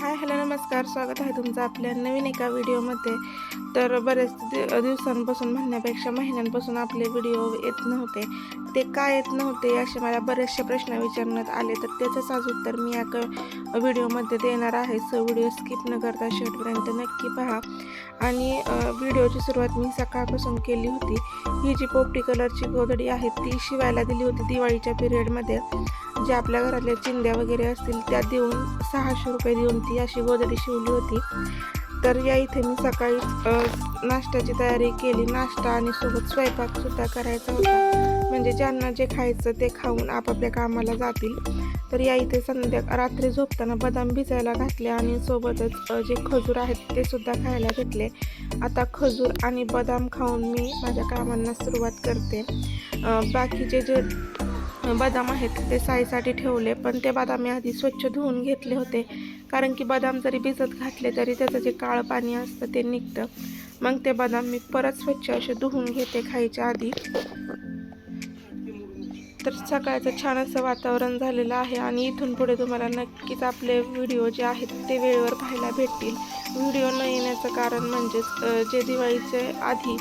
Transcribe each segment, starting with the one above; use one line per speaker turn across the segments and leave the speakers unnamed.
Hi hello नमस्कार. स्वागत आहे तुमचं आपल्या नवीन एका व्हिडिओमध्ये. तर बरेच दिवसांपासून म्हणण्यापेक्षा महिन्यांपासून आपले व्हिडिओ येत नव्हते. ते काय येत नव्हते असे मला बरेचसे प्रश्न विचारण्यात आले. तर त्याचंच आज उत्तर मी या क व्हिडिओमध्ये देणार आहे. सो व्हिडिओ स्किप न करता शेवटपर्यंत नक्की पहा. आणि व्हिडिओची सुरुवात मी सकाळपासून केली होती. ही जी पोपटी कलरची गोधडी आहे ती शिवायला दिली होती दिवाळीच्या पिरियडमध्ये जे आपल्या घरातल्या चिंध्या वगैरे असतील त्या देऊन सहाशे रुपये देऊन ती अशी गोदडी शिवली होती. तर या इथे मी सकाळी नाश्त्याची तयारी केली. नाश्ता आणि सोबत स्वयंपाकसुद्धा करायचा होता. म्हणजे ज्यांना जे खायचं ते खाऊन आपापल्या कामाला जातील. तर या इथे संध्या रात्री झोपताना बदाम भिजायला घातले आणि सोबतच जे खजूर आहेत ते सुद्धा खायला घेतले. आता खजूर आणि बदाम खाऊन मी माझ्या कामांना सुरुवात करते. बाकीचे जे बदाम आहेत ते साईसाठी ठेवले पण ते बदाम मी आधी स्वच्छ धुवून घेतले होते. कारण की बदाम जरी भिजत घातले तरी त्याचं जे काळं पाणी असतं ते निघतं. मग ते बदाम मी परत स्वच्छ असे धुवून घेते खायच्या आधी. तर सकाळचं छान असं वातावरण झालेलं आहे आणि इथून पुढे तुम्हाला नक्कीच आपले व्हिडिओ जे आहेत ते वेळेवर पाहायला भेटतील. व्हिडिओ न येण्याचं कारण म्हणजेच जे दिवाळीचे आधी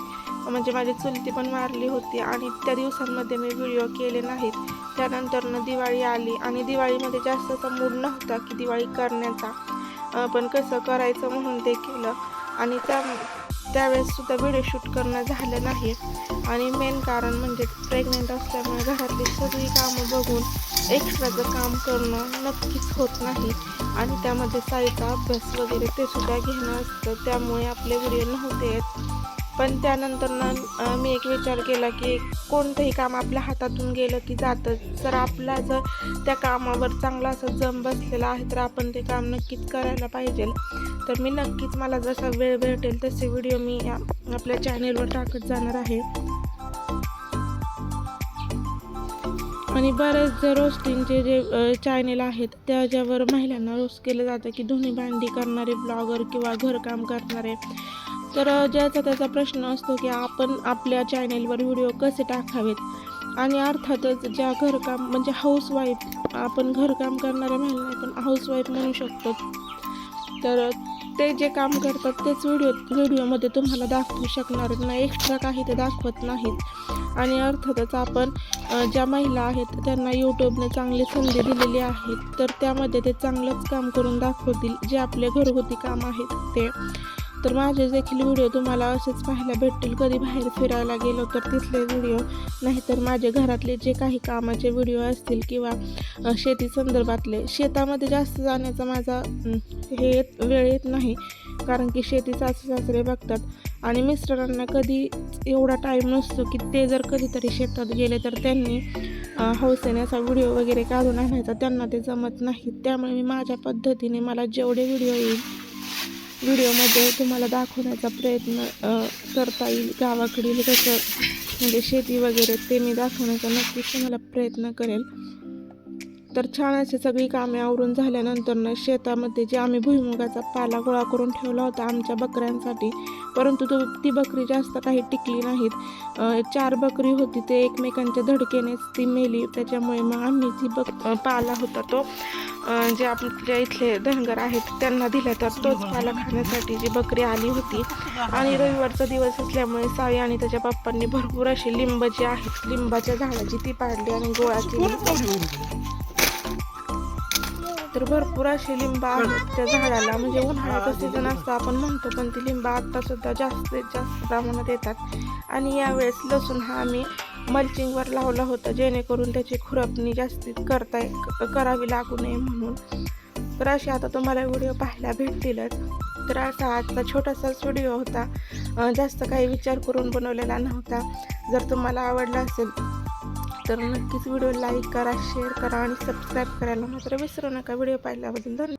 म्हणजे माझी चुलती पण मारली होती आणि त्या दिवसांमध्ये मी व्हिडिओ केले नाहीत. त्यानंतरनं दिवाळी आली आणि दिवाळीमध्ये जास्त असा मूड नव्हता की दिवाळी करण्याचा. पण कसं करायचं म्हणून ते केलं. आणि त्या त्यावेळेससुद्धा व्हिडिओ शूट करणं झालं नाही. आणि मेन कारण म्हणजे प्रेग्नेंट असल्यामुळे घरातली सगळी कामं बघून एक्स्ट्राचं काम करणं नक्कीच होत नाही. आणि त्यामध्ये साईचा अभ्यास वगैरे ते सुद्धा घेणं असतं. त्यामुळे आपले व्हिडिओ नव्हते येत. पण त्यानंतर ना मी एक विचार केला की कोणतंही काम आपल्या हातातून गेलं की जातं. जर आपला जर त्या कामावर चांगला असं जम बसलेला आहे तर आपण ते काम नक्कीच करायला पाहिजे. तर मी नक्कीच मला जसा वेळ भेटेल तसे व्हिडिओ मी या आपल्या चॅनेलवर टाकत जाणार आहे. आणि बरेच जे रोस्टिंगचे जे चॅनेल आहेत त्याच्यावर महिलांना रोस्ट केलं जातं की धुणी भांडी करणारे ब्लॉगर किंवा घरकाम करणारे. तर ज्याचा त्याचा प्रश्न असतो की आपण आपल्या चॅनेलवर व्हिडिओ कसे टाकावेत? आणि अर्थातच ज्या घरकाम म्हणजे हाऊसवाईफ आपण घरकाम करणाऱ्या महिला आपण हाऊसवाईफ म्हणू शकतो. तर ते जे काम करतात तेच व्हिडिओ व्हिडिओमध्ये तुम्हाला दाखवू शकणार नाही एक्स्ट्रा काही ते दाखवत नाहीत. आणि अर्थातच आपण ज्या महिला आहेत त्यांना यूट्यूबने चांगली संधी दिलेली आहे. तर त्यामध्ये ते चांगलंच काम करून दाखवतील. जे आपले घरगुती काम आहेत ते. तर माझे देखील व्हिडिओ तुम्हाला असेच पाहायला भेटतील. कधी बाहेर फिरायला गेलो तर तिथले व्हिडिओ. नाहीतर माझे घरातले जे काही कामाचे व्हिडिओ असतील किंवा शेती संदर्भातले. शेतामध्ये जास्त जाण्याचा माझा हे येत वेळ येत नाही. कारण की शेती सासू सासरे बघतात. आणि मिस्टरांना कधी एवढा टाईम नसतो की ते जर कधीतरी शेतात गेले तर त्यांनी हौसेने असा व्हिडिओ वगैरे काढून आणायचा. त्यांना ते जमत नाही. त्यामुळे मी माझ्या पद्धतीने मला जेवढे व्हिडिओ येईल व्हिडिओमध्ये तुम्हाला दाखवण्याचा प्रयत्न करता येईल. गावाकडील कसं म्हणजे शेती वगैरे ते मी दाखवण्याचा नक्कीच तुम्हाला प्रयत्न करेल. तर छान अशी सगळी कामे आवरून झाल्यानंतरनं शेतामध्ये जे आम्ही भुईमुगाचा पाला गोळा करून ठेवला होता आमच्या बकऱ्यांसाठी परंतु तो ती बकरी जास्त काही टिकली नाहीत. चार बकरी होती ते एकमेकांच्या धडकेनेच ती मेली. त्याच्यामुळे मग आम्ही ती बक पाला होता तो जे आपल्या इथले धनगर आहेत त्यांना दिला. तर तोच पाला खाण्यासाठी जी बकरी आली होती. आणि रविवारचा दिवस असल्यामुळे सावी आणि त्याच्या पप्पांनी भरपूर अशी लिंब जी आहेत लिंबाच्या झाडाची ती पाडली आणि गोळा केली तर भरपूर अशी लिंब आहेत. त्या झाडाला म्हणजे उन्हाळ्याचा सीझन असतो आपण म्हणतो पण ती लिंब आत्तासुद्धा सुद्धा जास्तीत जास्त प्रमाणात येतात. आणि यावेळेस लसूण हा आम्ही मल्चिंगवर लावला होता जेणेकरून त्याची खुरपणी जास्तीत करता करावी लागू नये म्हणून. तर असे आता तुम्हाला व्हिडिओ पाहायला भेटतीलच तर असा आजचा छोटासाच व्हिडिओ होता. जास्त काही विचार करून बनवलेला नव्हता. जर तुम्हाला आवडला असेल तर नक्कीच व्हिडिओ लाईक करा शेअर करा आणि सबस्क्राईब करायला मात्र विसरू नका. व्हिडिओ पाहिल्याबद्दल धन्यवाद.